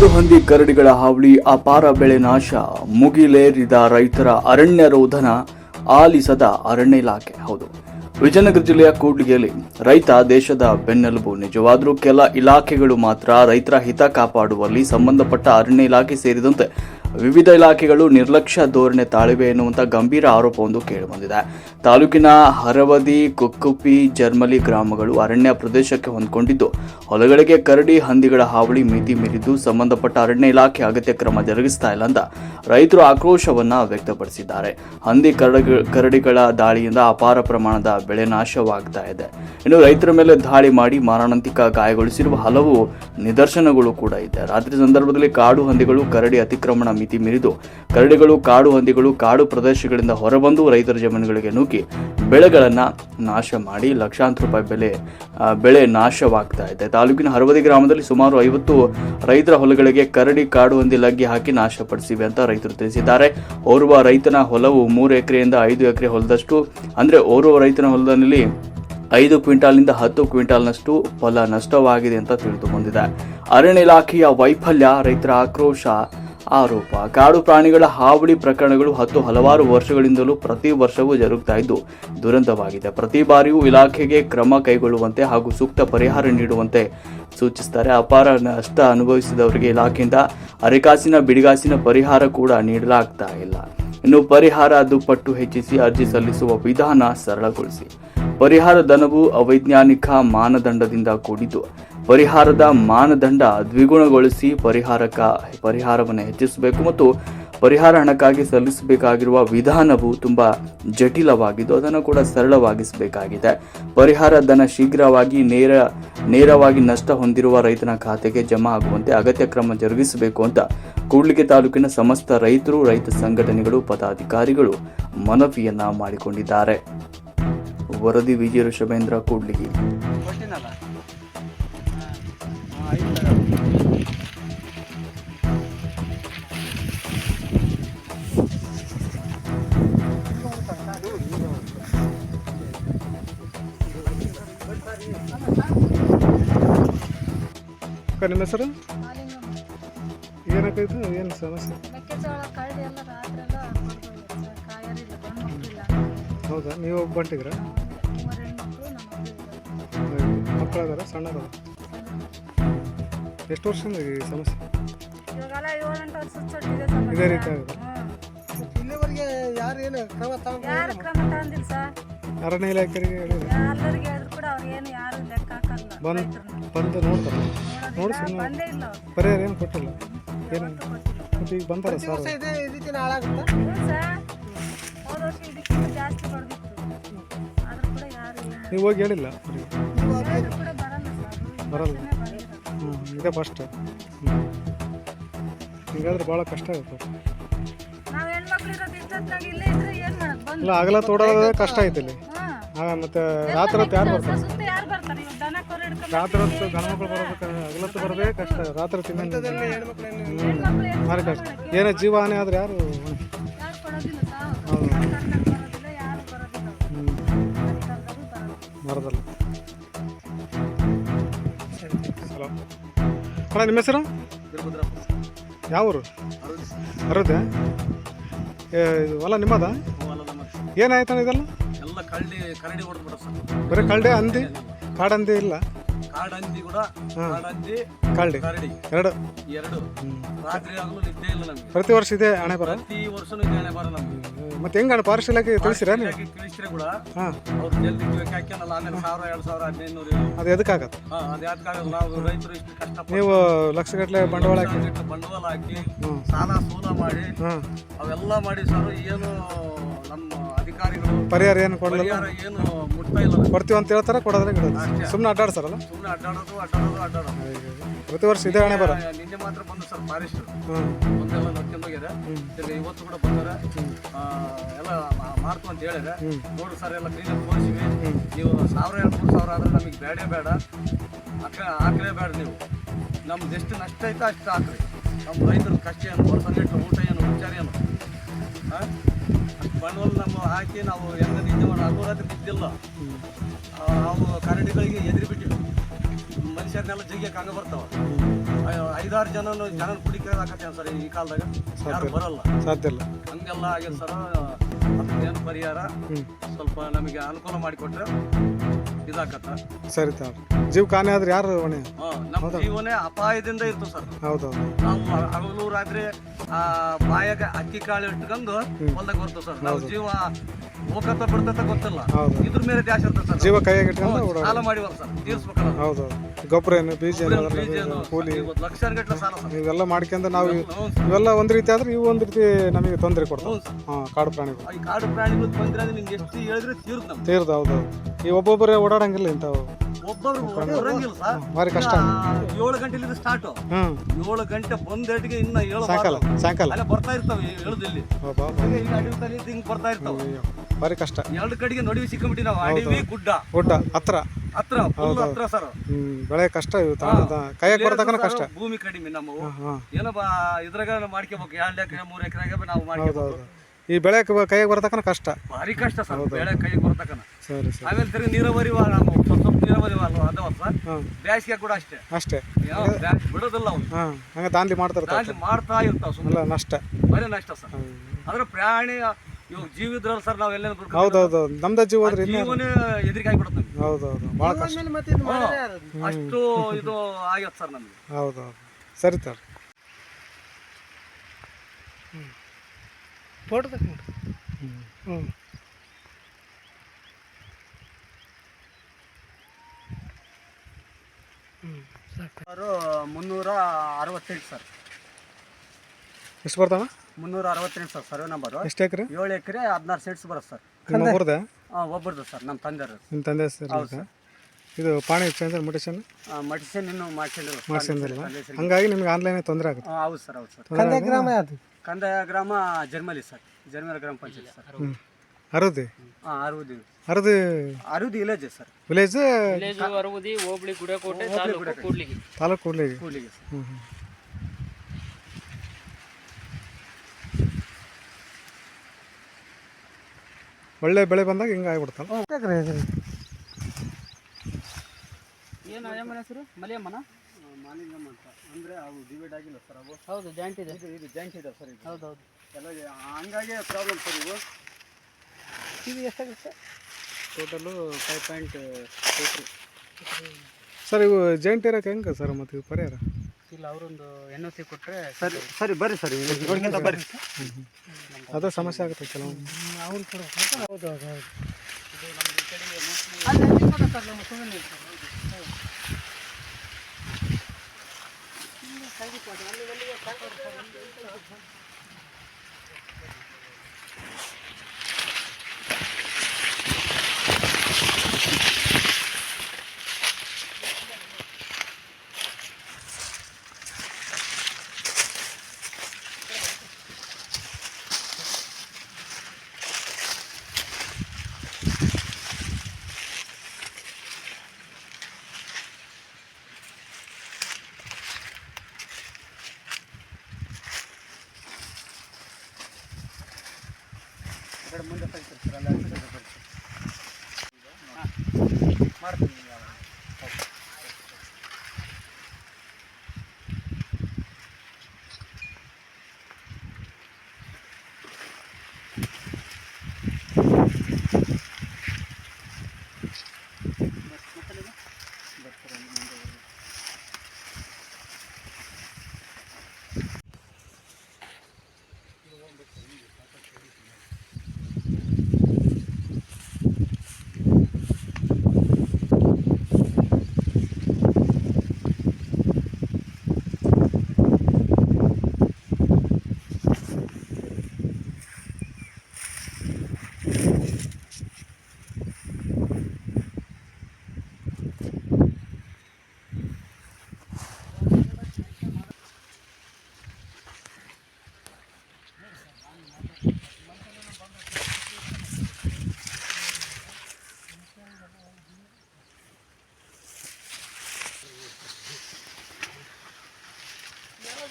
ಕಾಡು ಹಂದಿ ಕರಡಿಗಳ ಹಾವಳಿ ಅಪಾರ ಬೆಳೆ ನಾಶ. ಮುಗಿಲೇರಿದ ರೈತರ ಅರಣ್ಯ ರೋಧನ ಆಲಿಸದ ಅರಣ್ಯ ಇಲಾಖೆ. ಹೌದು. ವಿಜಯನಗರ ಜಿಲ್ಲೆಯ ಕೂಡ್ಲಿಗೆಯಲ್ಲಿ ರೈತ ದೇಶದ ಬೆನ್ನೆಲುಬು. ನಿಜವಾದರೂ ಕೆಲ ಇಲಾಖೆಗಳು ಮಾತ್ರ ರೈತರ ಹಿತ ಕಾಪಾಡುವಲ್ಲಿ ಸಂಬಂಧಪಟ್ಟ ಅರಣ್ಯ ಇಲಾಖೆ ಸೇರಿದಂತೆ ವಿವಿಧ ಇಲಾಖೆಗಳು ನಿರ್ಲಕ್ಷ್ಯ ಧೋರಣೆ ತಾಳಿವೆ ಎನ್ನುವಂಥ ಗಂಭೀರ ಆರೋಪವೊಂದು ಕೇಳಿಬಂದಿದೆ ತಾಲೂಕಿನ ಹರವದಿ ಕುಕ್ಕುಪಿ ಜರ್ಮಲಿ ಗ್ರಾಮಗಳು ಅರಣ್ಯ ಪ್ರದೇಶಕ್ಕೆ ಹೊಂದಿಕೊಂಡಿದ್ದು, ಹೊಲಗಳಿಗೆ ಕರಡಿ ಹಂದಿಗಳ ಹಾವಳಿ ಮಿತಿ ಮೀರಿದ್ದು, ಸಂಬಂಧಪಟ್ಟ ಅರಣ್ಯ ಇಲಾಖೆ ಅಗತ್ಯ ಕ್ರಮ ಜರುಗಿಸ್ತಾ ಇಲ್ಲ ಅಂತ ರೈತರು ಆಕ್ರೋಶವನ್ನ ವ್ಯಕ್ತಪಡಿಸಿದ್ದಾರೆ. ಹಂದಿ ಕರಡಿ, ಕರಡಿಗಳ ದಾಳಿಯಿಂದ ಅಪಾರ ಪ್ರಮಾಣದ ಬೆಳೆ ನಾಶವಾಗ್ತಾ ಇದೆ. ಇನ್ನು ರೈತರ ಮೇಲೆ ದಾಳಿ ಮಾಡಿ ಮಾರಣಾಂತಿಕ ಗಾಯಗೊಳಿಸಿರುವ ಹಲವು ನಿದರ್ಶನಗಳು ಕೂಡ ಇದೆ. ರಾತ್ರಿ ಸಂದರ್ಭದಲ್ಲಿ ಕಾಡು ಹಂದಿಗಳು ಕರಡಿ ಅತಿಕ್ರಮಣ ಮಿತಿ ಮೀರಿದು ಕರಡಿಗಳು, ಕಾಡು ಹಂದಿಗಳು, ಕಾಡು ಪ್ರದೇಶಗಳಿಂದ ಹೊರಬಂದು ರೈತರ ಜಮೀನುಗಳಿಗೆ ನುಗ್ಗಿ ಬೆಳೆಗಳನ್ನು ನಾಶ ಮಾಡಿ ಲಕ್ಷಾಂತರ ರೂಪಾಯಿ ಬೆಲೆ ಬೆಳೆ ನಾಶವಾಗ್ತಾ ಇದೆ. ತಾಲೂಕಿನ ಹರವದಿ ಗ್ರಾಮದಲ್ಲಿ ಸುಮಾರು ಐವತ್ತು ರೈತರ ಹೊಲಗಳಿಗೆ ಕರಡಿ, ಕಾಡು ಹಂದಿ ಲಗ್ಗೆ ಹಾಕಿ ನಾಶಪಡಿಸಿವೆ ಅಂತ ರೈತರು ತಿಳಿಸಿದ್ದಾರೆ. ಓರ್ವ ರೈತನ ಹೊಲವು ಮೂರು ಎಕರೆಯಿಂದ ಐದು ಎಕರೆ ಹೊಲದಷ್ಟು, ಅಂದ್ರೆ ಓರ್ವ ರೈತನ ಹೊಲದಲ್ಲಿ ಐದು ಕ್ವಿಂಟಾಲ್ನಿಂದ ಹತ್ತು ಕ್ವಿಂಟಾಲ್ನಷ್ಟು ಹೊಲ ನಷ್ಟವಾಗಿದೆ ಅಂತ ತಿಳಿದುಕೊಂಡಿದೆ. ಅರಣ್ಯ ಇಲಾಖೆಯ ವೈಫಲ್ಯ, ರೈತರ ಆಕ್ರೋಶ ಆರೋಪ. ಕಾಡು ಪ್ರಾಣಿಗಳ ಹಾವಳಿ ಪ್ರಕರಣಗಳು ಹತ್ತು ಹಲವಾರು ವರ್ಷಗಳಿಂದಲೂ ಪ್ರತಿ ವರ್ಷವೂ ಜರುಗ್ತಾ ಇದ್ದು ದುರಂತವಾಗಿದೆ. ಪ್ರತಿ ಬಾರಿಯೂ ಇಲಾಖೆಗೆ ಕ್ರಮ ಕೈಗೊಳ್ಳುವಂತೆ ಹಾಗೂ ಸೂಕ್ತ ಪರಿಹಾರ ನೀಡುವಂತೆ ಸೂಚಿಸ್ತಾರೆ. ಅಪಾರ ನಷ್ಟ ಅನುಭವಿಸಿದವರಿಗೆ ಇಲಾಖೆಯಿಂದ ಅರೆಕಾಸಿನ ಬಿಡಿಗಾಸಿನ ಪರಿಹಾರ ಕೂಡ ನೀಡಲಾಗ್ತಾ ಇಲ್ಲ. ಇನ್ನು ಪರಿಹಾರ ದುಪ್ಪಟ್ಟು ಹೆಚ್ಚಿಸಿ ಅರ್ಜಿ ಸಲ್ಲಿಸುವ ವಿಧಾನ ಸರಳಗೊಳಿಸಿ. ಪರಿಹಾರ ಧನವು ಅವೈಜ್ಞಾನಿಕ ಮಾನದಂಡದಿಂದ ಕೂಡಿದ್ದು. ಪರಿಹಾರದ ಮಾನದಂಡ ದ್ವಿಗುಣಗೊಳಿಸಿ ಪರಿಹಾರಕ ಪರಿಹಾರವನ್ನು ಹೆಚ್ಚಿಸಬೇಕು ಮತ್ತು ಪರಿಹಾರ ಹಣಕ್ಕಾಗಿ ಸಲ್ಲಿಸಬೇಕಾಗಿರುವ ವಿಧಾನವು ತುಂಬ ಜಟಿಲವಾಗಿದ್ದು ಅದನ್ನು ಕೂಡ ಸರಳವಾಗಿಸಬೇಕಾಗಿದೆ. ಪರಿಹಾರ ಧನ ಶೀಘ್ರವಾಗಿ ನೇರ ನೇರವಾಗಿ ನಷ್ಟ ಹೊಂದಿರುವ ರೈತನ ಖಾತೆಗೆ ಜಮಾ ಆಗುವಂತೆ ಅಗತ್ಯ ಕ್ರಮ ಜರುಗಿಸಬೇಕು ಅಂತ ಕೂಡ್ಲಿಗೆ ತಾಲೂಕಿನ ಸಮಸ್ತ ರೈತರು, ರೈತ ಸಂಘಟನೆಗಳು, ಪದಾಧಿಕಾರಿಗಳು ಮನವಿಯನ್ನ ಮಾಡಿಕೊಂಡಿದ್ದಾರೆ. ವರದಿ ವಿಜಯ ಋಷಭೇಂದ್ರ ಕೂಡ್ಲಿಗಿ. ನಿಮ್ಮ ಹೆಸರು? ಏನಾಗೈತು ಏನು ಸಮಸ್ಯೆ? ಹೌದಾ? ನೀವು ಎಲ್ಲ ಮಕ್ಕಳಾದಾರ? ಸಣ್ಣದ? ಎಷ್ಟು ವರ್ಷದಿಂದ ಈ ಸಮಸ್ಯೆ? ಇವಾಗೆಲ್ಲ ಏಳೆಂಟು ವರ್ಷ ಚೊಟ್ಟಿದೆ ಸರ್. ಇದೇ ರೀತಿ ಆಗಿದೆ. ಇಲ್ಲಿವರೆಗೆ ಯಾರು ಏನು ಕ್ರಮ ಯಾರು ಕ್ರಮ ತಗೊಂಡಿಲ್ಲ ಸರ್. ಅರಣ್ಯ ಇಲಾಖೆಗೆ ಹೇಳಿದ್ರೆ? ಎಲ್ಲರಿಗೆ ಹೇಳಿದ್ರು ಕೂಡ ಅವ್ರು ಏನು ಯಾರು ಲೆಕ್ಕ ಹಾಕಲ್ಲ ಬಂದು. ಬಂದು ನೋಡ್ತಾರೆ. ನೋಡಿ ಸುಮ್ಮನೆ ಬಂದೇ ಇಲ್ಲ ಅವ್ರು. ಪರಿಹಾರ ಏನು ಕೊಟ್ಟಿಲ್ಲ. ಏನು ಮತ್ತೆ ಈಗ ಬಂದಾರ ಸರ್. ಇದೇ ರೀತಿನ ಹಾಳಾಗುತ್ತಾ? ಹ್ಞೂ ಸರ್. ಹೋದ ವರ್ಷ ಇದಕ್ಕಿಂತ ಜಾಸ್ತಿ ಹೊಡೆದಿತ್ತು ಆದ್ರೂ ಕೂಡ ಯಾರು ಏನು ನೀವು ಹೋಗಿ ಹೇಳಿಲ್ಲ ಅವ್ರಿಗೆ ಹೇಳಿದ್ರು ಕೂಡ ಬರಲ್ಲ ಸರ್. ಬರಲ್ಲ. ಇದೇ ಫಸ್ಟ್ ಹಿಂಗಾದ್ರೆ ಭಾಳ ಕಷ್ಟ ಆಗುತ್ತೆ. ಇಲ್ಲೇ ಆಗಲ್ಲ ತೋಡೋದೇ ಕಷ್ಟ ಐತೆ ಇಲ್ಲಿ. ಮತ್ತೆ ರಾತ್ರಿ ಹೊತ್ತು ಯಾರು ಬರ್ತಾರೆ? ರಾತ್ರಿ ಹೊತ್ತು ಗಣಮಕ್ಳು ಬರೋದಕ್ಕೆ ಹಗಲತ್ತು ಬರೋದೇ ಕಷ್ಟ. ರಾತ್ರಿ ತಿನ್ನ ಭಾರಿ ಕಷ್ಟ. ಏನೇ ಜೀವ ಹಾನಿ ಆದ್ರೆ ಯಾರು ಅಣ್ಣ ನಿಮ್ಮ ಹೆಸರು? ಯಾವ ಊರು? ಅರುದೆ ಹೊಲ ನಿಮ್ಮದ? ಏನಾಯ್ತಣ್ಣ ಇದೆಲ್ಲ? ಎಲ್ಲ ಕಳ್ಳಿ ಕರಡಿ ಹೊಡೆದ್ಬಿಡ ಸರ್. ಬರೀ ಕಳ್ಳೆ ಹಂದಿ? ಕಾಡಂದಿ ಇಲ್ಲ? ಕಾಡಂದಿ ಕೂಡ. ಕಾಡಂದಿ ಕಳ್ಳಿ. ಕರಡಿ. ಎರಡು. ಎರಡು. ರಾತ್ರಿ ಆಗಲು ನಿದ್ದೆ ಇಲ್ಲ ನಮಗೆ. ಪ್ರತಿ ವರ್ಷ ಇದೆ ಹಣೆ ಬರ ಪ್ರತಿ ವರ್ಷನೂ ಇದೆ ಬರ ನಮ್ಗೆ. ಮತ್ತೆ ಹೆಂಗಣ್ಣ ಫಾರೆಸ್ಟ್ ಆಗಿ ತಿಳಿಸಿರಾ ನೀವು? ತಿಳಿಸಿದ್ರೆ ಕೂಡ ಹಾಂ. ಅವ್ರು ಜಲ್ದಿ ಹಾಕ್ಯಾನಲ್ಲ ಆಮೇಲೆ ಸಾವಿರ ಎರಡು ಸಾವಿರ ಹದಿನೈದು ಅದು ಎದಕ್ಕಾಗತ್ತೆ? ಹಾ ಅದು ಯಾಕಾಗಲ್ಲ ನಾವು ರೈತರು ಇಷ್ಟು ಕಷ್ಟಪಟ್ಟು ನೀವು ಲಕ್ಷಗಟ್ಟಲೆ ಬಂಡವಾಳ ಹಾಕಿ. ಬಂಡವಾಳ ಹಾಕಿ ಸಾಲ ಸೂಲ ಮಾಡಿ ಅವೆಲ್ಲ ಮಾಡಿ ಸರ್ ಏನು ನಮ್ಮ ಅಧಿಕಾರಿಗಳು ಪರಿಹಾರ ಏನು ಕೊಡಲಿಲ್ಲ? ಏನು ಮುಟ್ತಾ ಇಲ್ಲ. ಕೊಡ್ತೀವಿ ಅಂತ ಹೇಳ್ತಾರೆ ಕೊಡೋದ್ರೆ ಕೊಡೋದು ಸುಮ್ಮನೆ ಅಡ್ಡಾಡ್ಸಾರಲ್ಲ ಸುಮ್ಮನೆ ಅಡ್ಡಾಡೋದು ಅಡ್ಡಾಡೋದು ಅಡ್ಡಾಡೋದು. ಪ್ರತಿ ವರ್ಷ ಇದೇ ಹಣೆ ಬರ. ನಿನ್ನೆ ಮಾತ್ರ ಬಂದು ಸರ್ ಹ್ಞೂ ಒಂದೆಲ್ಲ ನೋಡ್ಕೊಂಡು ಹೋಗ್ಯಾರ. ಇವತ್ತು ಕೂಡ ಬಂದಾರ ಎಲ್ಲ ಮಾಡ್ತು ಅಂತ ಹೇಳಿದ್ರೆ ನೋಡು ಸರ್ ಎಲ್ಲ ಕ್ಲೀನ್ ತೋರಿಸಿವಿ ನೀವು ಸಾವಿರ ಎರಡು ಮೂರು ಸಾವಿರ ಆದ್ರೆ ನಮಗೆ ಬೇಡೇ ಬೇಡ. ಅಕ್ಕ ಹಾಕಲೇ ಬೇಡ ನೀವು. ನಮ್ದು ಎಷ್ಟು ನಷ್ಟ ಐತೆ ಅಷ್ಟು ಹಾಕ್ರಿ. ನಮ್ಮ ರೈತರ ಕಷ್ಟ ಏನು ವರ್ಷ ನೆಟ್ಟು ಊಟ ಏನು ವಿಚಾರ ಏನು. ಬಂಡವಾಳ ನಮ್ಮ ಹಾಕಿ ನಾವು ಎಲ್ಲ ನಿದ್ದೆ ಮಾಡಿ ಅನುರಾತ್ರಿ ಬಿದ್ದಿಲ್ಲ ನಾವು ಕರಡಿಗಳಿಗೆ ಎದುರು ಬಿಟ್ಟಿವಿ. ಮನುಷ್ಯರನ್ನೆಲ್ಲ ಜಗ್ಗಿ ಹಂಗೆ ಬರ್ತಾವ. ಐದಾರು ಜನನು ಜನ ಜನ ಕುಡಿಕೆ ಹಾಕತ್ತೇವೆ ಸರ್ ಈ ಕಾಲದಾಗ? ಯಾರು ಬರಲ್ಲ. ಸಾಧ್ಯ ಇಲ್ಲ. ಹಂಗೆಲ್ಲ ಆಗಿದೆ ಸರ್. ಏನು ಪರಿಹಾರ? ಸ್ವಲ್ಪ ನಮಗೆ ಅನುಕೂಲ ಮಾಡಿಕೊಟ್ರೆ ಇದಾಕತ್ತ. ಸರಿ ತಾಳ್ರಿ ಜೀವ ಕಾನೆ ಆದ್ರೆ ಯಾರು ಹೊಣೆ? ನಮ್ಮ ಜೀವನೇ ಅಪಾಯದಿಂದ ಇತ್ತು ಸರ್. ಹೌದೌದು. ನಾವು ಹಗಲು ರಾತ್ರಿ ಆ ಬಾಯಾಗ ಅಕ್ಕಿ ಕಾಳು ಇಟ್ಕೊಂಡು ಹೊಲ್ದಾಗ ಬರ್ತೇವೆ ಸರ್. ನಾವು ಜೀವ ಹೋಗತ್ತ ಬಿಡ್ತತ್ತ ಗೊತ್ತಿಲ್ಲ. ಇದ್ರ ಮೇಲೆ ಡ್ಯಾಶ್ ಇರ್ತದೆ ಸರ್. ಜೀವ ಕೈಯಾಗ ಇಟ್ಕೊಂಡು ಸಾಲ ಮಾಡಿವಲ್ಲ ಸರ್. ತೀರ್ಸ್ಬೇಕಲ್ಲ ಹೌದು ಗೊಬ್ಬರ ಏನು ಬೀಜ ಏನು ಕೂಲಿ. ಲಕ್ಷಾನ್ ಗಟ್ಟಲೆ ಸಾಲ ಸರ್. ಇವೆಲ್ಲ ಮಾಡ್ಕೊಂಡು ನಾವು. ಇವೆಲ್ಲ ಒಂದು ರೀತಿ ಆದ್ರೆ ಇವು ಒಂದು ರೀತಿ ನಮಗೆ ತೊಂದರೆ ಕೊಡ್ತಾವೆ. ಹಾಂ ಕಾಡು ಪ್ರಾಣಿಗಳು. ಈ ಕಾಡು ಪ್ರಾಣಿಗಳು ತೊಂದರೆ ನಿಮ್ಗೆ ಎಷ್ಟು ಹೇಳಿದ್ರೆ ತೀರ್ದು ನಮ್ಗೆ ಹೌದು. ಈ ಒಬ್ಬೊಬ್ಬರೇ ಓಡಾಡಂಗಿಲ್ಲ ಇಂಥವು. ಒಬ್ಬರು ಬರಂಗಿಲ್ಲ ಸರ್ ಭಾರಿ ಕಷ್ಟ. ಏಳು ಗಂಟೆಲಿಂದ ಸ್ಟಾರ್ಟ್ ಹ್ಮ್. ಏಳು ಗಂಟೆ ಬಂದೇಟಿಗೆ ಇನ್ನ ಏಳು ಸಾಯಂಕಾಲ ಸಾಯಂಕಾಲ. ಅಲ್ಲೇ ಬರ್ತಾ ಇರ್ತಾವೆ ಹೇಳುದಿಲ್ಲಿ ಬಾಬಾ ಈಗ ಅಡವಿ ತಲೆ ಹಿಂಗ್ ಬರ್ತಾ ಇರ್ತಾವೆ. ಭಾರಿ ಕಷ್ಟ. ಎರಡು ಕಡೆಗೆ ನಡುವೆ ಸಿಕ್ಕೊಂಬಿಟ್ಟಿ ನಾವು. ಅಡವಿ ಗುಡ್ಡ. ಊಟ ಹತ್ರ. ಹತ್ರ ಫುಲ್ ಹತ್ರ ಸರ್. ಬೆಳೆ ಕಷ್ಟ ಕೈಯಾಗ ಬರತಕ್ಕನ ಕಷ್ಟ. ಭೂಮಿ ಕಡಿಮೆ ನಮ್ಮ ಏನಪ್ಪಾ ಇದ್ರಾಗ ಮಾಡ್ಕೋಬೇಕು. ಎರಡು ಎಕರೆ ಮೂರು ಎಕರೆಗೆ ನಾವು ಮಾಡ್ಕೋಬೇಕು. ಈ ಬೆಳೆ ಕೈಗೆ ಬರತಕ್ಕನ ಕಷ್ಟ. ಭಾರಿ ಕಷ್ಟ ಸರ್ ಬೆಳೆ ಕೈಗೆ ಬರತಕ್ಕನ. ಸರಿ ಸರ್. ಆಮೇಲೆ ತಿರುಗಿ ನೀರಾವರಿ ವಾ- ನಮ್ಮ ಸ್ವಲ್ಪ ಸ್ವಲ್ಪ ನೀರಾವರಿ ಅಲ್ವ ಅದಾವ ಸರ್? ಹಾಂ. ಬೇಸಿಗೆ ಕೂಡ ಅಷ್ಟೇ. ಅಷ್ಟೇ. ಬ್ಯಾ- ಬಿಡೋದಿಲ್ಲ ಅವ್ನು. ಹಾಂ ಹಂಗೆ ದಾಂಧಲಿ ಮಾಡ್ತಿರ್ತಾವೆ ದಾಂಡ್ಲಿ ಮಾಡ್ತಾ ಇರ್ತಾವ ಸುಮ್ಮನೆ ಅಲ್ಲ ನಷ್ಟ. ಬರೀ ನಷ್ಟ ಸರ್. ಆದ್ರೆ ಪ್ರಾಣಿ ಇವಾಗ ಜೀವ ಇದ್ರಲ್ಲ ಸರ್ ನಾವೆಲ್ಲ ಹೌದೌದು ನಮ್ದ ಜೀವ ಹೋದ್ರಿ ಇನ್ನ ಜೀವನೇ ಎದುರಿಗೆ ಆಗಿಬಿಡುತ್ತೆ ನಮ್ಗೆ. ಹೌದೌದು. ಭಾಳ ಕಷ್ಟ. ಆಮೇಲೆ ಮತ್ತೆ ಇದು ಮಾಡಿದ್ರೆ ಯಾರು ಅಷ್ಟು ಇದು ಆಗೈತೆ ಸರ್ ನಮಗೆ. ಹೌದೌದು. ಸರಿ ತರ್ ಫೋಟೋ ತಗೊಂಡು ಹ್ಞೂ. ಅವರು ಮುನ್ನೂರ ಅರವತ್ತೆಂಟು ಸರ್. ಎಷ್ಟು ಬರ್ತಾವ? ಮುನ್ನೂರ ಅರವತ್ತೆಂಟು ಸರ್ ಸರ್ವೆ ನಂಬರು. ಎಷ್ಟು ಎಕರೆ? ಏಳು ಎಕರೆ ಹದಿನಾರು ಸೆಂಟ್ಸ್ ಬರುತ್ತೆ ಸರ್. ಒಬ್ಬರದ ಹಾಂ ಒಬ್ಬರದು ಸರ್ ನಮ್ಮ ತಂದೆ ನಿಮ್ಮ ತಂದೆ ಸರ್. ಇದು ಪಾಣಿ ಚೇಂಜ್ ಮುಟೇಶನ್ ಮಡಿಸನ್ ಇನ್ನೂ ಮಾಡ್ಕೊಂಡಿಲ್ಲ ಸರ್. ಮಾಡ್ಸಿಂದಿಲ್ಲ ಹಂಗಾಗಿ ನಿಮ್ಗೆ ಆನ್ಲೈನ್ ತೊಂದರೆ ಆಗುತ್ತೆ. ಹೌದು ಸರ್ ಹೌದು ಸರ್. ಕಂದ ಗ್ರಾಮ ಯಾವುದು? ಕಂದಾಯ ಗ್ರಾಮ ಜರ್ಮಲಿ ಸರ್ ಜರ್ಮಲಿ ಗ್ರಾಮ ಪಂಚಾಯತ್ ಸರ್. ಅರದು? ಹಾಂ Arudi. Arudi? Arudi village sir. Village village Aravadi ಹೋಬಳಿ ಗುಡಕೋಟೆ ತಾಲೂಕು ಕೂಡ್ಲಿಗಿ. ತಾಲೂಕು ಕೂಡ್ಲಿಗೆ? ಕೂಡ್ಲಿಗಿ ಸರ್. ಹ್ಞೂ ಹ್ಞೂ ಒಳ್ಳೆ ಬೆಳೆ ಬಂದಾಗ ಹಿಂಗೆ ಎಕರೆ ಏನು ಅಯ್ಯಮ್ಮನ ಹೆಸರು? ಮಲಿಯಮ್ಮನ? ಮಾಲಿಂಗಮ್ಮ ಅಂತ ಅಂದರೆ ಅವು ಡಿವೈಡ್ ಆಗಿಲ್ಲ ಸರ್ ಅವು? ಹೌದು ಜಾಯಿಂಟ್ ಇದೆ. ಇದು ಇದು ಜಾಯಿಂಟ್ ಇದೆ ಸರ್ ಇದು. ಹೌದು ಎಲ್ಲ ಹಂಗಾಗಿ ಪ್ರಾಬ್ಲಮ್ ಸರ್ ಇವು. ಇದು ಎಷ್ಟಾಗುತ್ತೆ? Total five point two sir ಇವು ಜಾಯಿಂಟ್ ಇರೋಕೆ ಹೆಂಗೆ ಸರ್ ಮತ್ತು ಇವು ಪರಿಹಾರ? ಇಲ್ಲ ಅವರೊಂದು ಎನ್ ಒ ಸಿ ಕೊಟ್ಟರೆ ಸರಿ ಸರಿ ಬರ್ರಿ ಸರ್ ನೋಡ್ಕೊಂತ ಬರ್ರಿ. ಅದು ಸಮಸ್ಯೆ ಆಗುತ್ತೆ ಕೆಲವು ಅವ್ರು ಕೂಡ ಹೌದು. ಹೌದು ಹೌದು Thank you.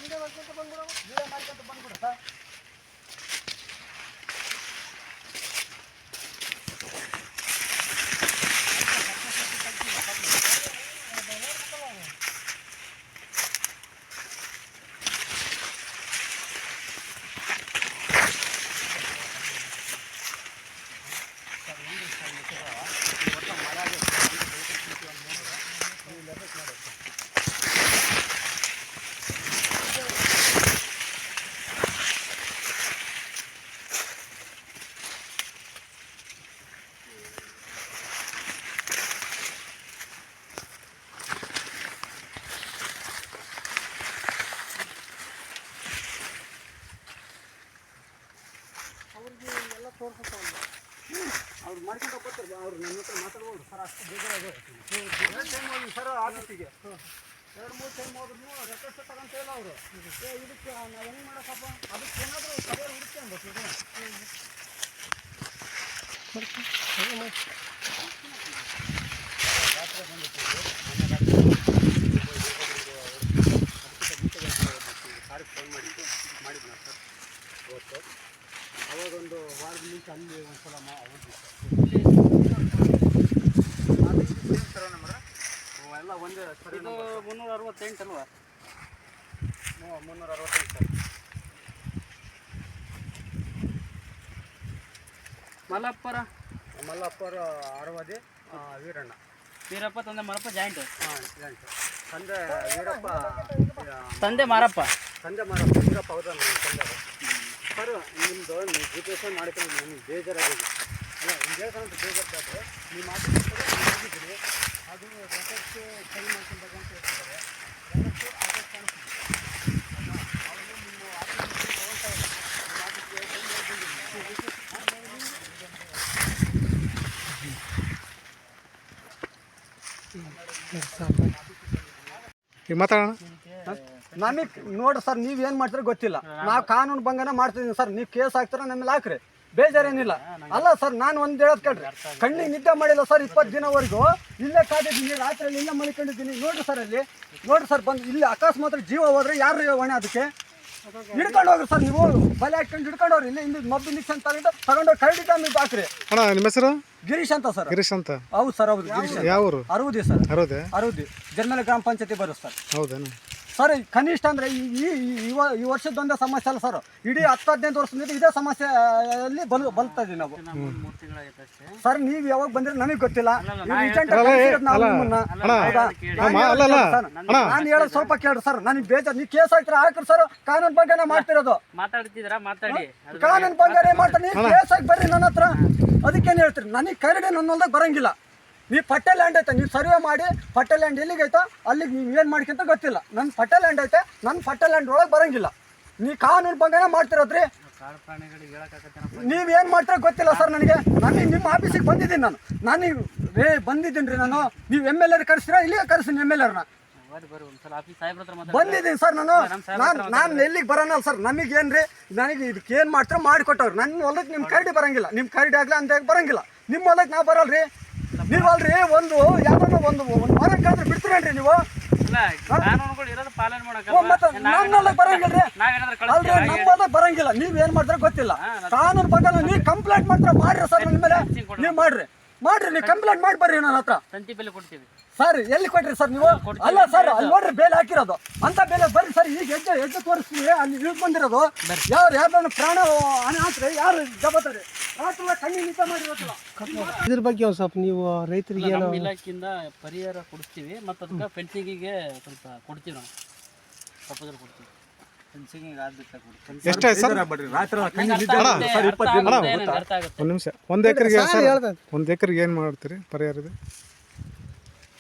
ವಿಡಿಯೋ ಮಾಡ್ಕೊಂತ ಬಂದ್ಬಿಡು ವಿಡಿಯೋ ಮಾಡ್ಕೊಂತ ಬಂದ್ಬಿಡು. ಮಾಡ್ಕೊಂಡು ಹೋಗ್ತಾರೆ ಅವ್ರು ನನ್ನ ಹತ್ರ ಮಾತಾಡ್ಬೋದು ಸರ್ ಅಷ್ಟು ಹೋಗಿ ಸರ್ ಆಫೀಸಿಗೆ ಎರಡು ಮೂರು ಟೈಮ್ ಹೋದ್ರು ಇಲ್ಲ ಅವರು ಇದಕ್ಕೆ ನಾವು ಹೆಂಗೆ ಮಾಡೋಕ್ಕಪ್ಪ ಅದಕ್ಕೆ ಏನಾದರೂ ಸರ್ ಹುಡುಕ್ಕೊಂಡು ಅವಾಗೊಂದು ವಾರದ ಮುಂಚೆ ಅಲ್ಲಿ ಒಂದ್ಸಲ ಮಾ ಎಲ್ಲ ಒಂದೇ ಸರಿ ಇದು ಮುನ್ನೂರ ಅರವತ್ತೆಂಟು ಅಲ್ವಾ? ಮುನ್ನೂರ ಅರವತ್ತೆಂಟು ಸರ್ ಮಲಪ್ಪರ ಮಲ್ಲಪ್ಪರ ಅರವದಿ ವೀರಣ್ಣ. ವೀರಪ್ಪ ತಂದೆ ಮಾರಪ್ಪ ಜಾಯಿಂಟ್ ಹಾಂ ಜಾಯಿಂಟ್ ತಂದೆ ವೀರಪ್ಪ ತಂದೆ ಮಾರಪ್ಪ. ತಂದೆ ಮಾರಪ್ಪ ವೀರಪ್ಪ ಹೌದಾ ತಂದೆ. ಸರ್ ನಿಮ್ಮದು ನೀವು ಜಿ ಪಿ ಎಸ್ ಮಾಡ್ಕೊಂಡು ನಿಮ್ಗೆ ಬೇಜಾರಾಗಿದೆ. ಅಲ್ಲ ನಿಮ್ಗೆ ಅಂತ ಬೇಜಾರಾದ್ರೆ ನೀವು ಮಾತಾಡ್ತಾರೆ ಹೋಗಿದ್ದೀರಿ ಅದು ರೆಕಾರ್ಡ್ಸ್ ಸರಿ ಮಾಡ್ಕೊಂಡಾಗ ಅಂತ ಹೇಳ್ತಾರೆ ನಿಮ್ಮ ಈಗ ಮಾತಾಡೋಣ. ನಮಗೆ ನೋಡ್ರಿ ಸರ್ ನೀವ್ ಏನ್ ಮಾಡ್ತೀರ ಗೊತ್ತಿಲ್ಲ. ನಾವು ಕಾನೂನು ಭಂಗನ ಮಾಡ್ತಿದ್ದೀನಿ ಸರ್ ನೀವು ಕೇಸ್ ಹಾಕ್ತಾರ ನಮ್ಮಲ್ಲಿ ಮೇಲೆ ಹಾಕ್ರಿ. ಬೇಜಾರೇನಿಲ್ಲ. ಅಲ್ಲ ಸರ್ ನಾನು ಒಂದ್ ಹೇಳೋದ್ ಕೇಳ್ರಿ. ಕಣ್ಣಿಗೆ ನಿದ್ದೆ ಮಾಡಿಲ್ಲ ಸರ್ ಇಪ್ಪತ್ತು ದಿನವರೆಗೂ ಇಲ್ಲೇ ಕಾದಿದ್ದೀನಿ ರಾತ್ರಿ ಇಲ್ಲೇ ಮಲ್ಕೊಂಡಿದ್ದೀನಿ. ನೋಡ್ರಿ ಸರ್ ಅಲ್ಲಿ. ನೋಡ್ರಿ ಸರ್ ಬಂದು ಇಲ್ಲಿ ಅಕಸ್ಮಾತ್ ಜೀವ ಹೋದ್ರೆ ಯಾರು ಹೊಣೆ ಅದಕ್ಕೆ? ಹಿಡ್ಕೊಂಡು ಹೋಗ್ರಿ ಸರ್ ನೀವು. ಬಲೆ ಹಾಕೊಂಡು ಹಿಡ್ಕೊಂಡು ಹೋಗ್ರಿ. ಇಲ್ಲಿ ಮಬ್ಬಿ ಮಬ್ಬು ಇಂಜೆಕ್ಷನ್ ತಗೊಂಡು ತಗೊಂಡೋಗಿ ಕರಡಿ ಡ್ಯಾಮಿಗೆ ಹಾಕ್ರಿ. ಅಣ್ಣ ನಿಮ್ಮ ಹೆಸರು? ಗಿರೀಶ್ ಅಂತ ಸರ್. ಗಿರೀಶ್ ಅಂತ. ಹೌದು ಸರ್ ಹೌದು ಗಿರೀಶ್. ಯಾವ ಊರು ಅರುವುದಿ ಸರ್. ಅರೋದೆ ಅರುವುದಿ. ಜನ್ಮಲ ಗ್ರಾಮ ಪಂಚಾಯತಿ ಬರುತ್ತೆ ಸರ್. ಹೌದೇನು? ಸರ್ ಕನಿಷ್ಠ ಅಂದ್ರೆ ಈ ಈ- ಈ- ವರ್ಷದೊಂದೇ ಸಮಸ್ಯೆ ಅಲ್ಲ ಸರ್. ಇಡೀ ಹತ್ತು ಹದಿನೈದು ವರ್ಷದಿಂದ ಇದೇ ಸಮಸ್ಯೆಯಲ್ಲಿ ಬಲ್ ಬಲ್ತಾ ಇದೀವಿ ನಾವು. ಸರ್ ನೀವು ಯಾವಾಗ ಬಂದ್ರೆ ನನಗೆ ಗೊತ್ತಿಲ್ಲ. ನಾ ಅಲ್ಲ, ಅಲ್ಲ. ನಾನು ಅಲ್ಲ, ಅಲ್ಲ, ಹೇಳೋದು ಸರ್, ನಾನು ಹೇಳೋದು ಸ್ವಲ್ಪ ಕೇಳ್ರಿ ಸರ್. ನನಗೆ ಬೇಜಾರ್. ನೀವು ಕೇಸ್ ಹಾಕ್ತಾರೆ? ಹಾಕ್ರಿ ಸರ್. ಕಾನೂನು ಬಗ್ಗೆ ಮಾಡ್ತಿರೋದು. ಮಾತಾಡಿ. ಕಾನೂನು ಬಗ್ಗೆ ಮಾಡ್ತಾರೆ. ನೀವು ಕೇಸ್ ಹಾಕಿ ಬರ್ರಿ ನನ್ನ ಹತ್ರ. ಅದಕ್ಕೇನು ಹೇಳ್ತೀರಿ? ನನಗೆ ಕರಡಿ ನನ್ನ ಹೊಲ್ದಾಗ ಬರಂಗಿಲ್ಲ. ನೀವು ಪಟ್ಟೆ ಲ್ಯಾಂಡ್ ಐತೆ, ನೀವು ಸರ್ವೆ ಮಾಡಿ ಪಟ್ಟೆ ಲ್ಯಾಂಡ್ ಎಲ್ಲಿಗೆ ಐತೋ ಅಲ್ಲಿಗೆ ನೀವು ಏನು ಮಾಡ್ಕೊಂತ ಗೊತ್ತಿಲ್ಲ. ನನ್ನ ಪಟ್ಟೆ ಲ್ಯಾಂಡ್ ಐತೆ ನನ್ನ ಪಟ್ಟೆ ಲ್ಯಾಂಡ್ ಒಳಗೆ ಬರೋಂಗಿಲ್ಲ. ನೀವು ಕಾನೂನು ಬಗ್ಗೆನೇ ಮಾಡ್ತಿರೋದ್ರಿ. ನೀವೇನು ಮಾಡ್ತೀರೋ ಗೊತ್ತಿಲ್ಲ ಸರ್ ನನಗೆ. ನನಗೆ ನಿಮ್ಮ ಆಫೀಸಿಗೆ ಬಂದಿದ್ದೀನಿ ನಾನು. ನಾನು ರೇ ಬಂದಿದ್ದೀನಿ ರೀ ನಾನು. ನೀವು ಎಂ ಎಲ್ ಎರ್ ಕರೆಸ್ತೀರಾ? ಇಲ್ಲಿಗೆ ಕರೆಸ್ತೀನಿ ಎಂ ಎಲ್ ಎರ್ನ ಬಂದಿದ್ದೀನಿ ಸರ್ ನಾನು. ನಾನು ನಾನು ಎಲ್ಲಿಗೆ ಬರೋಣಲ್ಲ ಸರ್ ನಮಗೆ ಏನ್ರಿ? ನನಗೆ ಇದಕ್ಕೆ ಏನು ಮಾಡ್ತೀರೋ ಮಾಡಿಕೊಟ್ಟವ್ರು. ನನ್ನ ಹೊಲಕ್ಕೆ ನಿಮ್ಮ ಕರಡಿ ಬರೋಂಗಿಲ್ಲ. ನಿಮ್ಮ ಕರಡಿ ಆಗಲಿ ಅಂತ ಬರೋಂಗಿಲ್ಲ. ನಿಮ್ಮ ಹೊಲಕ್ಕೆ ನಾವು ಬರಲ್ರಿ. ನೀವು ಅಲ್ರಿ ಒಂದು ಯಾವ್ದೋ ಒಂದು ಒಂದು ವಾರ ಕಳೆದ್ರೆ ಬಿಡ್ತೀರೇನ್ರಿ ನೀವು? ಬರಂಗಿಲ್ರಿ? ಅಲ್ರಿ ಬರಂಗಿಲ್ಲ. ನೀವು ಏನು ಮಾಡಿದ್ರೆ ಗೊತ್ತಿಲ್ಲ ಕಾನೂನು ಬಗ್ಗೆ ನೀವು ಕಂಪ್ಲೇಂಟ್ ಮಾಡ್ತಾರೆ ಮಾಡ್ರಿ ಸರ್ ನಿಮ್ಮ ಮೇಲೆ. ನೀವು ಮಾಡ್ರಿ. ಮಾಡ್ರಿ ನೀವು ಕಂಪ್ಲೇಂಟ್ ಮಾಡಿ ಬರ್ರಿ ನನ್ನ ಹತ್ರ. ತಂತಿ ಬೆಲೆ ಕೊಡ್ತೀವಿ. ಸರ್ ಎಲ್ಲಿ ಕೊಟ್ರಿ ಸರ್ ನೀವು? ಅಲ್ಲ ಸರ್ ಅಲ್ಲಿ ನೋಡ್ರಿ ಬೇಲೆ ಹಾಕಿರೋದು. ಅಂತ ಬೇಲೆ ಬರ್ರಿ ಸರ್ ಈಗ ಹೆಜ್ಜೆ ಹೆಜ್ಜೆ ತೋರಿಸ್ತೀವಿ ಅಲ್ಲಿ ಇಳಿದು ಬಂದಿರೋದು. ಯಾರು ಯಾರು ಪ್ರಾಣ ಹಣ ಹಾಕ್ರಿ ಯಾರು ಜಬತ್ತಾರೆ ರಾತ್ರಿ ಕಣ್ಣಿ ನಿದ್ದೆ ಮಾಡಿರೋದಿಲ್ಲ. ಇದ್ರ ಬಗ್ಗೆ ಒಂದು ಸ್ವಲ್ಪ ನೀವು ರೈತರಿಗೆ ನಮ್ಮ ಇಲಾಖೆಯಿಂದ ಪರಿಹಾರ ಕೊಡಿಸ್ತೀವಿ ಮತ್ತು ಅದಕ್ಕೆ ಫೆನ್ಸಿಂಗಿಗೆ ಸ್ವಲ್ಪ ಕೊಡ್ತೀವಿ ನಾವು. ಕೊಡ್ತೀವಿ. ಎಷ್ಟಾಯ್ತು ಸರ್? ಒಂದು ನಿಮಿಷ ಒಂದು ಎಕರೆಗೆ ಸರ್. ಒಂದು ಎಕರೆಗೆ ಏನು ಮಾಡ್ತೀರಿ? ಪರಿಹಾರ ಇದೆ?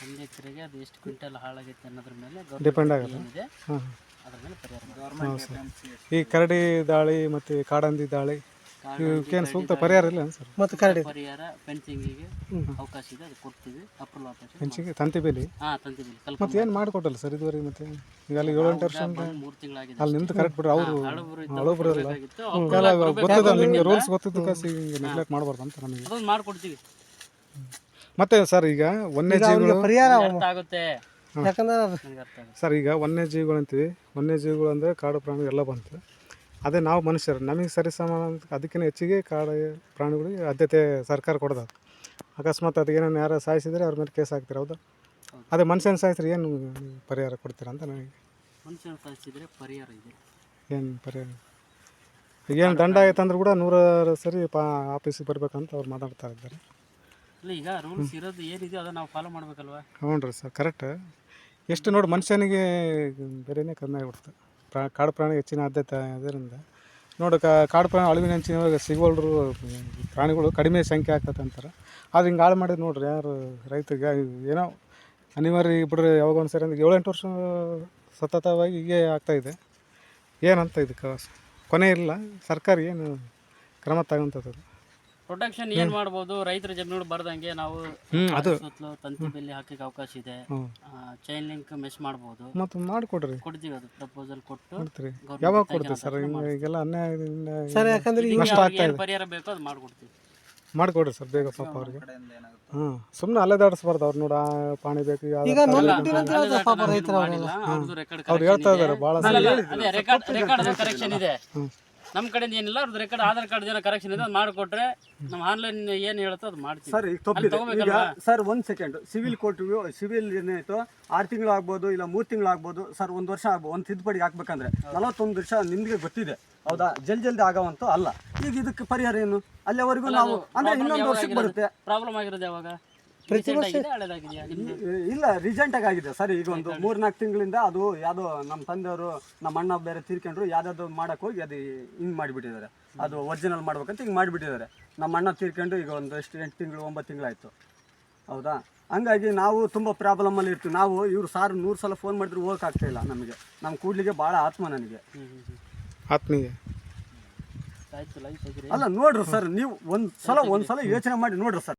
ಒಂದು ಎಕರೆಗೆ ಅದು ಎಷ್ಟು ಕ್ವಿಂಟಲ್ ಹಾಳಾಗೈತೆ ಅನ್ನೋದ್ರ ಮೇಲೆ Depend ಆಗುತ್ತೆ. ಹಾಂ ಈ ಕರಡಿ ದಾಳಿ ಮತ್ತು ಕಾಡಂದಿ ದಾಳಿ ಇವಕ್ಕೇನು ಸೂಕ್ತ ಪರಿಹಾರ ಇಲ್ಲ ಸರ್ ಮತ್ತು ಕರಡಿ ಪರಿಹಾರ ಫೆನ್ಸಿಂಗಿಗೆ ಅವಕಾಶ ಇದೆ ಅದು ಕೊಡ್ತೀವಿ ಅಪ್ರೂವಲ್ ಅವಕಾಶ ಹೆಂಚಿಗೆ ತಂತಿ ಬೇಲಿ? ಹಾಂ ತಂತಿ ಬಿಲ್ ಕಲ್ಪ ಮತ್ತೆ ಏನು ಮಾಡಿಕೊಟ್ಟಲ್ಲ ಸರ್ ಇದುವರೆಗೆ ಮತ್ತೆ? ಈಗ ಅಲ್ಲಿ ಏಳು ಎಂಟು ವರ್ಷ ಅಂತ ಮೂರು ತಿಂಗಳಾಗಿದೆ ಅಲ್ಲಿ ನಿಂತು ಕರೆಕ್ಟ್ ಬಿಡ್ರಿ ಅವರು ಅಲ್ಲ. ಬೇಕಾಗಿತ್ತು ಎಲ್ಲ ಗೊತ್ತದ ನಿಮಗೆ ರೂಲ್ಸ್ ಗೊತ್ತಿದ್ದಕ್ಕೆ ಹಿಂಗೆ ನೆಗ್ಲೆಕ್ಟ್ ಮಾಡಬಾರ್ದು ಅಂತ ನಮಗೆ. ಅದೊಂದು ಮಾಡ್ಕೊಡ್ತೀವಿ. ಮತ್ತೆ ಸರ್ ಈಗ ವನ್ಯಜೀವಿಗಳು ಪರಿಹಾರ ಆಗುತ್ತೆ. ಯಾಕಂದ್ರೆ ಅದು ಸರ್ ಈಗ ವನ್ಯಜೀವಿಗಳು ಅಂತೀವಿ ವನ್ಯಜೀವಿಗಳು ಅಂದರೆ ಕಾಡು ಪ್ರಾಣಿ ಎಲ್ಲ ಬಂತು. ಅದೇ ನಾವು ಮನುಷ್ಯರು ನಮಗೆ ಸರಿ ಸಮಾನ ಅದಕ್ಕಿಂತ ಹೆಚ್ಚಿಗೆ ಕಾಡು ಪ್ರಾಣಿಗಳಿಗೆ ಆದ್ಯತೆ ಸರ್ಕಾರ ಕೊಡ್ದ? ಅಕಸ್ಮಾತ್ ಅದಕ್ಕೇನೇನು ಯಾರು ಸಾಯಿಸಿದರೆ ಅವ್ರ ಮೇಲೆ ಕೇಸ್ ಹಾಕ್ತೀರ? ಹೌದಾ? ಅದೇ ಮನುಷ್ಯನ ಸಾಯಿಸಿದ್ರೆ ಏನು ಪರಿಹಾರ ಕೊಡ್ತೀರಾ ಅಂತ ನನಗೆ. ಮನುಷ್ಯನ ಸಾಯಿಸಿದರೆ ಪರಿಹಾರ ಇದೆ. ಏನು ಪರಿಹಾರ? ಏನು ದಂಡ ಆಯ್ತು ಅಂದ್ರೆ ಕೂಡ ನೂರಾರು ಸರಿ ಪಾ ಆಫೀಸಿಗೆ ಬರಬೇಕಂತ ಅವ್ರು ಮಾತಾಡ್ತಾ ಇದ್ದಾರೆ. ಇಲ್ಲ ಈಗ ರೂಲ್ಸ್ ಇರೋದು ಏನಿದೆಯೋ ಅದನ್ನ ನಾವು ಫಾಲೋ ಮಾಡಬೇಕಲ್ವಾ? ಹ್ಞೂ ರೀ ಸರ್ ಕರೆಕ್ಟ್. ಎಷ್ಟು ನೋಡಿ ಮನುಷ್ಯನಿಗೆ ಬೇರೆನೇ ಕಮ್ಮಿ ಆಗಿಬಿಡ್ತು. ಪ್ರಾ ಕಾಡು ಪ್ರಾಣಿ ಹೆಚ್ಚಿನ ಆದ್ಯತೆ ಅದರಿಂದ ನೋಡಿ ಕಾಡು ಪ್ರಾಣಿ ಅಳಿವಿನ ಅಂಚಿನವಾಗ ಸಿಗೋಲ್ರು ಪ್ರಾಣಿಗಳು ಕಡಿಮೆ ಸಂಖ್ಯೆ ಆಗ್ತದೆ ಅಂತಾರೆ. ಆದ್ರೆ ಹಿಂಗೆ ಹಾಳು ಮಾಡಿದ್ರು ನೋಡ್ರಿ, ಯಾರು ರೈತರಿಗೆ ಏನೋ ಅನಿವಾರ್ಯ ಬಿಡ್ರಿ ಯಾವಾಗ ಒಂದು ಸರಿ ಅಂದ್ರೆ ಏಳೆಂಟು ವರ್ಷ ಸತತವಾಗಿ ಹೀಗೆ ಆಗ್ತಾಯಿದೆ ಏನಂತ ಇದಕ್ಕೆ, ಕೊನೆ ಇಲ್ಲ, ಸರ್ಕಾರ ಏನು ಕ್ರಮ ತಗೊಂತದ್ದು ಪ್ರೊಟೆಕ್ಷನ್ ಏನ್ ಮಾಡ್ಬೋದು? ರೈತರ ಜಮೀನುಗಳು ಬರ್ದಂಗೆ ನಾವು ಹ್ಮ್, ಅದು- ಸುತ್ತಲೂ ತಂತಿ ಬೆಲ್ಲಿ ಹಾಕಕ್ಕೆ ಅವಕಾಶ ಇದೆ. ಚೈನ್ ಲಿಂಕ್ ಮೆಶ್ ಮಾಡ್ಬೋದು. ಮತ್ತು ಮಾಡಿಕೊಡ್ರಿ. ಕೊಡ್ತೀವಿ ಅದು ಪ್ರಪೋಸಲ್ ಕೊಟ್ಟು. ಕೊಡ್ತೀರಿ. Government ಯಾವಾಗ ಆಗಿ ಕೊಡ್ತೀರಿ ಸರ್? ಹಿಂಗೆ. ಈಗೆಲ್ಲ ಅನ್ಯಾಯದಿಂದ ಸರ್ ಯಾಕಂದ್ರೆ ಈಗ ಇದಕ್ಕೆ ನಷ್ಟ ಅವ್ರಿಗೆ ಆಗ್ತಾ ಏನ್ ಇದೆ. ಪರಿಹಾರ ಬೇಕೋ ಅದು ಮಾಡ್ಕೊಡ್ತೀವಿ. ಮಾಡಿಕೊಡ್ರಿ ಸರ್ ಬೇಗ ಪಾಪ ಅವ್ರಿಗೆ. ಹ್ಞೂ ಸುಮ್ಮನೆ ಅಲೆದಾಡಿಸ್ಬಾರ್ದು ಅವ್ರು ನೋಡ ಪಾಣಿ ಬೇಕು ಈಗ ಹೇಳ್ತಾರೆ ಪಾಪ record ಹೇಳ್ತಾ ಇದೆ. ಇದಾರೆ ಭಾಳ ಅಲ್ಲ, ಅಲ್ಲ, ಅದೇ ರೆಕಾರ್ಡ್ ಇದೆ. ನಮ್ಮ ಕಡೆಯಿಂದ ಏನಿಲ್ಲ ಅವ್ರದ್ದು ಕಡೆ ಆಧಾರ್ ಕಾರ್ಡ್ ಏನೋ ಕರೆಕ್ಷನ್ ಇದೆ ಅದು ಮಾಡಿಕೊಟ್ರೆ ನಮ್ಮ ಆನ್ಲೈನ್ ಏನು ಹೇಳುತ್ತೋ ಅದು ಮಾಡ್ತೀವಿ. ಸರ್ ಈಗ ಅಲ್ಲಿ ತಪ್ಪಿದೆ ಈಗ ತಗೋಬೇಕಲ್ವಾ? ಸರ್ ಒಂದು ಸೆಕೆಂಡ್ ಸಿವಿಲ್ ಕೋರ್ಟ್ ಸಿವಿಲ್ ಏನಾಯ್ತು ಆರು ತಿಂಗಳು ಆಗ್ಬೋದು ಇಲ್ಲ ಮೂರು ತಿಂಗಳು ಆಗ್ಬೋದು ಸರ್ ಒಂದ್ ವರ್ಷ ಆಗ್ಬೋದು ಒಂದ್ ತಿದ್ದುಪಡಿ ಹಾಕ್ಬೇಕಂದ್ರೆ ನಲವತ್ತೊಂದು ವರ್ಷ ನಿಮಗೆ ಗೊತ್ತಿದೆ. ಹೌದಾ? ಜಲ್ ಜಲ್ದಿ ಆಗವಂತೂ ಅಲ್ಲ. ಈಗ ಇದಕ್ಕೆ ಪರಿಹಾರ ಏನು? ಅಲ್ಲಿವರೆಗೂ ನಾವು ಅಂದ್ರೆ ಇನ್ನೊಂದು ವರ್ಷಕ್ಕೆ ಬರುತ್ತೆ. ಪ್ರಾಬ್ಲಮ್ ಆಗಿರೋದು ಯಾವಾಗ? ರೀಸೆಂಟ್ ವರ್ಷ ಹಳೇದಾಗಿದೆಯಾ ನಿಮ್ದು? ಇಲ್ಲ ರೀಸೆಂಟ್ ಆಗಿದೆ. ಸರ್ ಈಗ ಒಂದು ಮೂರ್ನಾಲ್ಕು ತಿಂಗಳಿಂದ ಅದು ಯಾವುದೋ ನಮ್ಮ ತಂದೆಯವರು ನಮ್ಮ ಅಣ್ಣ ಬೇರೆ ತೀರ್ಕೊಂಡ್ರು ಯಾವ್ದಾದ್ರು ಮಾಡಕ್ ಹೋಗಿ ಅದು ಹಿಂಗ್ ಮಾಡಿಬಿಟ್ಟಿದ್ದಾರೆ. ಅದು ಒರಿಜಿನಲ್ ಮಾಡ್ಬೇಕಂತ ಹಿಂಗೆ ಮಾಡಿಬಿಟ್ಟಿದ್ದಾರೆ. ನಮ್ಮ ಅಣ್ಣ ತೀರ್ಕೊಂಡು ಈಗ ಒಂದು ಎಷ್ಟು ಎಂಟು ತಿಂಗಳು ಒಂಬತ್ತು ತಿಂಗಳಾಯ್ತು. ಹೌದಾ? ಹಂಗಾಗಿ ನಾವು ತುಂಬ ಪ್ರಾಬ್ಲಮಲ್ಲಿ ಇರ್ತೀವಿ. ನಾವು ಇವ್ರು ಸಾರ್ ನೂರು ಸಲ ಫೋನ್ ಮಾಡಿದ್ರು ಹೋಗಕ್ಕೆ ಇಲ್ಲ ನಮಗೆ. ನಮ್ಮ ಕೂಡ್ಲಿಗೆ ಭಾಳ ಆತ್ಮ ನನಗೆ. ಆಯ್ತು ಲೈಫ್ ಅಲ್ಲ ನೋಡ್ರಿ ಸರ್ ನೀವು ಒಂದು ಸಲ ಒಂದು ಸಲ ಯೋಚನೆ ಮಾಡಿ ನೋಡ್ರಿ ಸರ್.